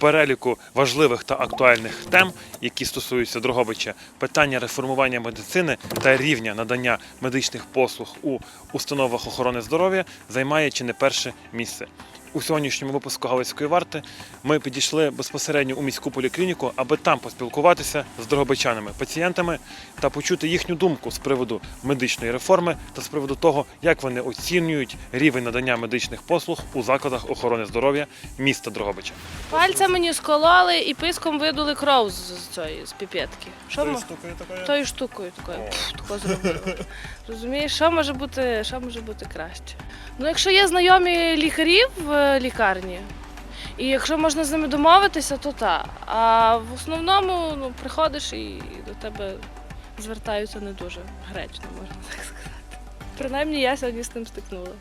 переліку важливих та актуальних тем, які стосуються Дрогобича, питання реформування медицини та рівня надання медичних послуг у установах охорони здоров'я займає чи не перше місце. У сьогоднішньому випуску Галицької варти ми підійшли безпосередньо у міську поліклініку, аби там поспілкуватися з дрогобичанами, пацієнтами та почути їхню думку з приводу медичної реформи та з приводу того, як вони оцінюють рівень надання медичних послуг у закладах охорони здоров'я міста Дрогобича. Пальця мені скололи і писком видули кров з, цієї з піпетки. Що тою штукою такою пф, тако зробили. Розумієш, що може бути, що може бути краще? Ну, якщо є знайомі лікарі в е, лікарні, і якщо можна з ними домовитися, то так. А в основному ну, приходиш і до тебе звертаються не дуже гречно, можна так сказати. Принаймні я сьогодні з ним стикнулася.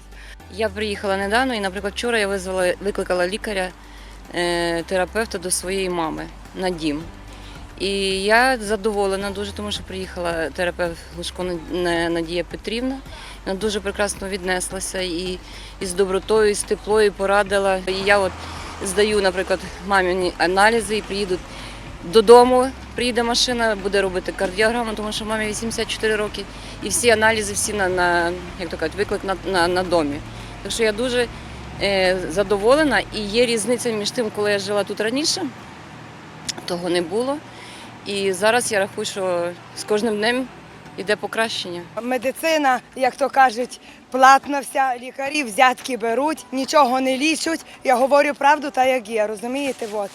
Я приїхала недавно і, наприклад, вчора я визвала, викликала лікаря, е, до своєї мами на дім. І я задоволена дуже, тому що приїхала терапевт Глушко Над- Надія Петрівна. Вона дуже прекрасно віднеслася і, і з добротою, і з теплою порадила. І я от здаю, наприклад, мамі аналізи і приїду додому. Приїде машина, буде робити кардіограму, тому що мамі 84 роки, і всі аналізи, всі на, на як то кажуть, виклик на, на, на домі. Так що я дуже е, задоволена і є різниця між тим, коли я жила тут раніше, того не було. І зараз я рахую, що з кожним днем йде покращення. Медицина, як то кажуть, платна вся, лікарі взятки беруть, нічого не лічать. Я говорю правду, та як є, розумієте? От.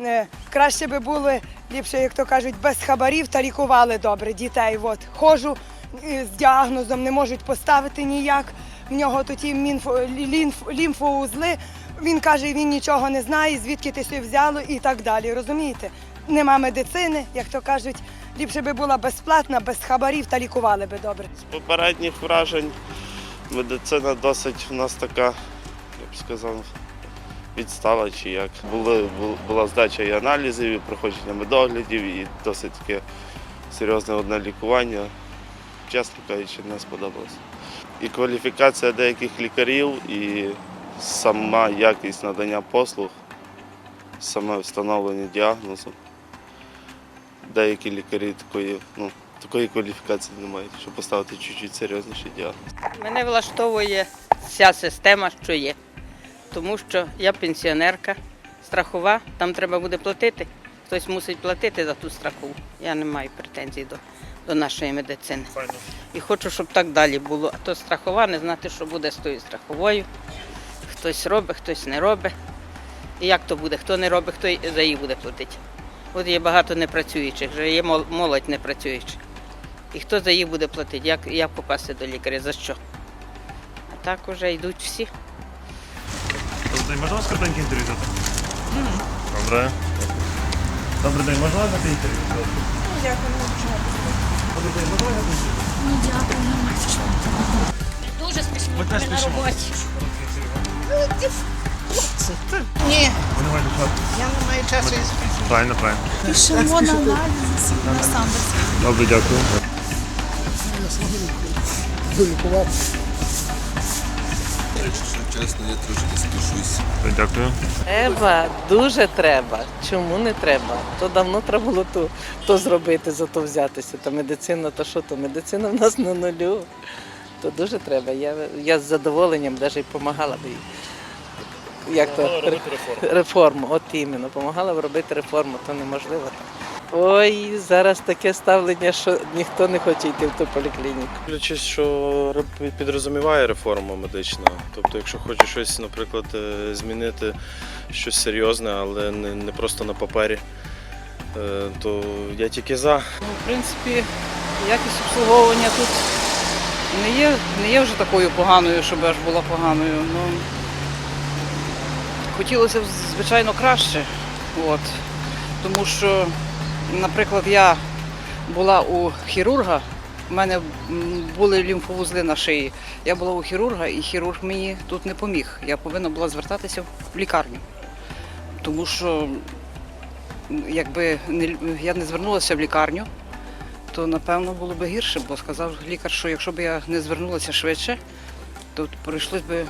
Е, Краще би було ліпше, як то кажуть, без хабарів та лікували добре дітей. От. Ходжу е, з діагнозом, не можуть поставити ніяк. В нього тут і мінфо, лінф- лімфоузли. Він каже, він нічого не знає, звідки ти все взяло і так далі. Розумієте? Нема медицини, як то кажуть, ліпше би була безплатна, без хабарів та лікували би добре. З попередніх вражень медицина досить у нас така, я б сказав, відстала чи як. Були, була здача і аналізів, і проходження медоглядів, і досить таке серйозне одне лікування. Чесно кажучи, не сподобалося. І кваліфікація деяких лікарів, і сама якість надання послуг, саме встановлення діагнозу. Деякі лікарі такої, ну, такої кваліфікації не мають, щоб поставити чуть-чуть серйозніший діагноз. Мене влаштовує вся система, що є. Тому що я пенсіонерка, страхова, там треба буде платити. Хтось мусить платити за ту страхову. Я не маю претензій до, до нашої медицини. І хочу, щоб так далі було. А то страхова, не знати, що буде з тою страховою. Хтось робить, хтось не робить. І як то буде? Хто не робить, хто за її буде платити. От є багато непрацюючих, вже є мол- молодь непрацюючих. І хто за їх буде платити? Як, як попасти до лікаря? За що? А так уже йдуть всі. Добрий день, можна вас коротеньке інтерв'ю взяти? Добре. Добрий день, можна вас взяти інтерв'ю? Дякую. Добрий день, можна вас взяти інтерв'ю? Дуже спішимо Ми теж ми на роботі. Ні, Ви не маєте часу. я не маю часу і спішити. Правильно, правильно. Пишемо на аналізи на сам Добре, дякую. Якщо чесно, я трошки спішусь. Дякую. Треба, дуже треба. Чому не треба? То давно треба було то, то зробити, за то взятися. Та медицина, то що то? Медицина в нас на нулю. То дуже треба. Я, я з задоволенням навіть допомагала б їй. Як то реформу. реформу, от іменно, допомагала б робити реформу, то неможливо. Ой, зараз таке ставлення, що ніхто не хоче йти в ту поліклініку. Дивлячись, що підрозуміває реформа медична. Тобто, якщо хоче щось, наприклад, е, змінити щось серйозне, але не, не просто на папері, е, то я тільки за. Ну, в принципі, якість обслуговування тут не є, не є вже такою поганою, щоб аж була поганою. Ну, хотілося б, звичайно, краще. От. Тому що, наприклад, я була у хірурга, у мене були лімфовузли на шиї. Я була у хірурга, і хірург мені тут не поміг. Я повинна була звертатися в лікарню. Тому що якби я не звернулася в лікарню, то напевно було б гірше, бо сказав лікар, що якщо б я не звернулася швидше, то прийшлось би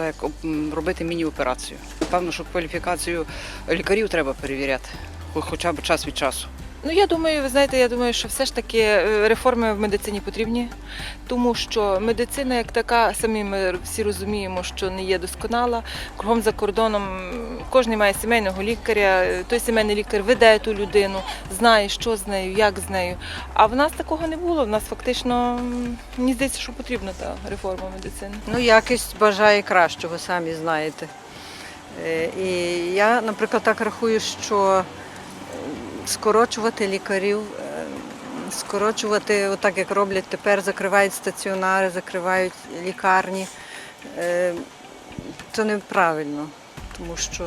так, об- робити міні-операцію. Певно, що кваліфікацію лікарів треба перевіряти, хо- хоча б час від часу. Ну я думаю, ви знаєте, я думаю, що все ж таки е, реформи в медицині потрібні, тому що медицина як така, самі ми всі розуміємо, що не є досконала. Кругом за кордоном кожен має сімейного лікаря. е, Той сімейний лікар веде ту людину, знає, що з нею, як з нею. А в нас такого не було. В нас фактично мені здається, що потрібна та реформа медицини. Ну, якість бажає кращого, самі знаєте. Е, І я, наприклад, так рахую, що скорочувати лікарів, е, скорочувати, отак як роблять тепер, закривають стаціонари, закривають лікарні. е, Це неправильно, тому що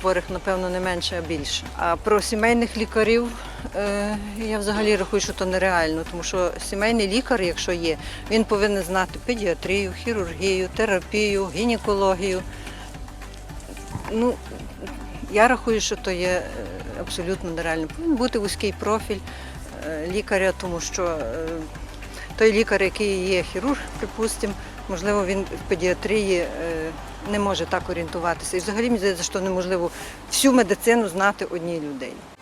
хворих, напевно, не менше, а більше. А про сімейних лікарів е, я взагалі рахую, що це нереально, тому що сімейний лікар, якщо є, він повинен знати педіатрію, хірургію, терапію, гінекологію. Ну, я рахую, що то є абсолютно нереально. Повинен бути вузький профіль е, лікаря, тому що е, той лікар, який є хірург, припустимо, можливо, він в педіатрії е, не може так орієнтуватися. І взагалі мені здається, що неможливо всю медицину знати одній людині.